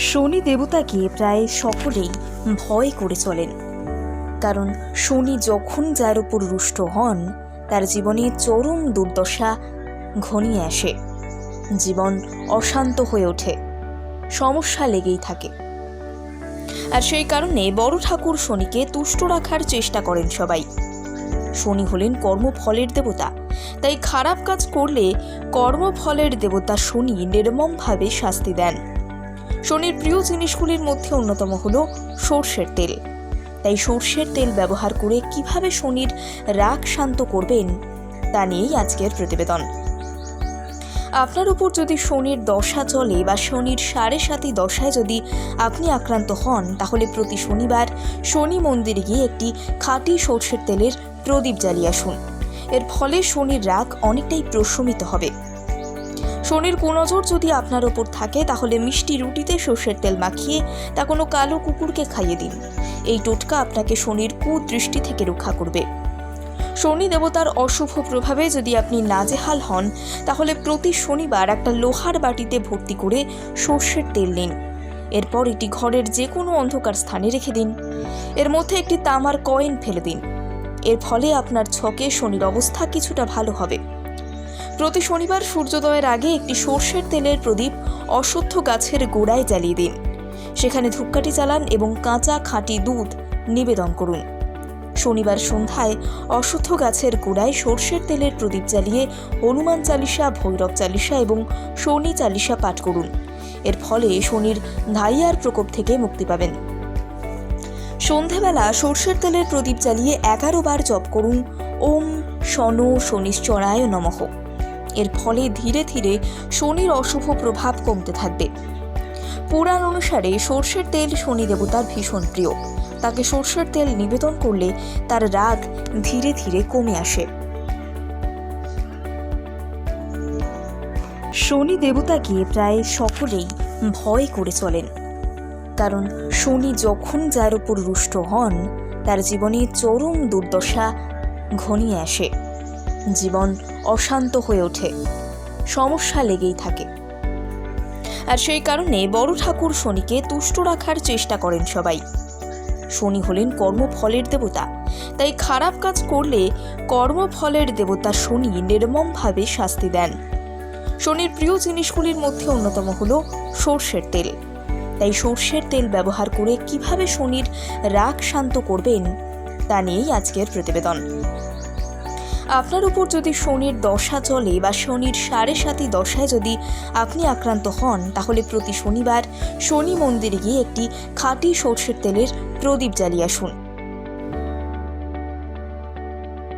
শনি দেবতাকে প্রায় সকলেই ভয় করে চলেন। কারণ শনি যখন যার উপর রুষ্ট হন, তার জীবনে চরম দুর্দশা ঘনিয়ে আসে। জীবন অশান্ত হয়ে ওঠে, সমস্যা লেগেই থাকে। আর সেই কারণে বড় ঠাকুর শনিকে তুষ্ট রাখার চেষ্টা করেন সবাই। শনি হলেন কর্মফলের দেবতা, তাই খারাপ কাজ করলে কর্মফলের দেবতা শনি নির্মমভাবে শাস্তি দেন। শনির প্রিয় জিনিসগুলির মধ্যে অন্যতম হল সর্ষের তেল। তাই সর্ষের তেল ব্যবহার করে কীভাবে শনির রাগ শান্ত করবেন, তা নিয়েই আজকের প্রতিবেদন। আপনার উপর যদি শনির দশা চলে বা শনির সাড়ে সাতি দশায় যদি আপনি আক্রান্ত হন, তাহলে প্রতি শনিবার শনি মন্দিরে গিয়ে একটি খাঁটি সর্ষের তেলের প্রদীপ জ্বালিয়ে আসুন। এর ফলে শনির রাগ অনেকটাই প্রশমিত হবে। শনির কুনজর যদি আপনার ওপর থাকে, তাহলে মিষ্টি রুটিতে সর্ষের তেল মাখিয়ে তা কোনো কালো কুকুরকে খাইয়ে দিন। এই টোটকা আপনাকে শনির কুদৃষ্টি থেকে রক্ষা করবে। শনি দেবতার অশুভ প্রভাবে যদি আপনি নাজেহাল হন, তাহলে প্রতি শনিবার একটা লোহার বাটিতে ভর্তি করে সর্ষের তেল নিন। এরপর এটি ঘরের যে কোনো অন্ধকার স্থানে রেখে দিন। এর মধ্যে একটি তামার কয়েন ফেলে দিন। এর ফলে আপনার ছকে শনির অবস্থা কিছুটা ভালো হবে। প্রতি শনিবার সূর্যোদয়ের আগে একটি সর্ষের তেলের প্রদীপ অশ্বত্থ গাছের গোড়ায় জ্বালিয়ে দিন। সেখানে ধূপকাঠি চালান এবং কাঁচা খাঁটি দুধ নিবেদন করুন। শনিবার সন্ধ্যায় অশ্বত্থ গাছের গোড়ায় সর্ষের তেলের প্রদীপ জ্বালিয়ে হনুমান চালিসা ভৈরব চালিসা এবং শনি চালিসা পাঠ করুন। এর ফলে শনির ধাইয়ার প্রকোপ থেকে মুক্তি পাবেন। সন্ধেবেলা সর্ষের তেলের প্রদীপ জ্বালিয়ে এগারো বার জপ করুন। ওম শন শনিশ্চরায় নমঃ। এর ফলে ধীরে ধীরে শনির অশুভ প্রভাব কমতে থাকবে। পুরাণ অনুসারে সর্ষের তেল শনি দেবতার ভীষণ প্রিয়। তাকে সর্ষের তেল নিবেদন করলে তার রাগ ধীরে ধীরে কমে আসে। শনি দেবতাকে প্রায় সকলেই ভয় করে চলেন। কারণ শনি যখন যার উপর রুষ্ট হন, তার জীবনে চরম দুর্দশা ঘনিয়ে আসে। জীবন অশান্ত হয়ে ওঠে। সমস্যা লেগেই থাকে। আর সেই কারণে বড় ঠাকুর শনিকে তুষ্ট রাখার চেষ্টা করেন সবাই। শনি হলেন কর্মফলের দেবতা, তাই খারাপ কাজ করলে কর্মফলের দেবতা শনি নির্মমভাবে শাস্তি দেন। শনির প্রিয় জিনিসগুলির মধ্যে অন্যতম হল সর্ষের তেল। তাই সর্ষের তেল ব্যবহার করে কীভাবে শনির রাগ শান্ত করবেন, তা নিয়েই আজকের প্রতিবেদন। আপনার উপর যদি শনির দশা চলে বা শনির সাড়ে সাতি দশায় যদি আপনি আক্রান্ত হন, তাহলে প্রতি শনিবার শনি মন্দিরে গিয়ে একটি খাঁটি সর্ষের তেলের প্রদীপ জ্বালিয়ে আসুন।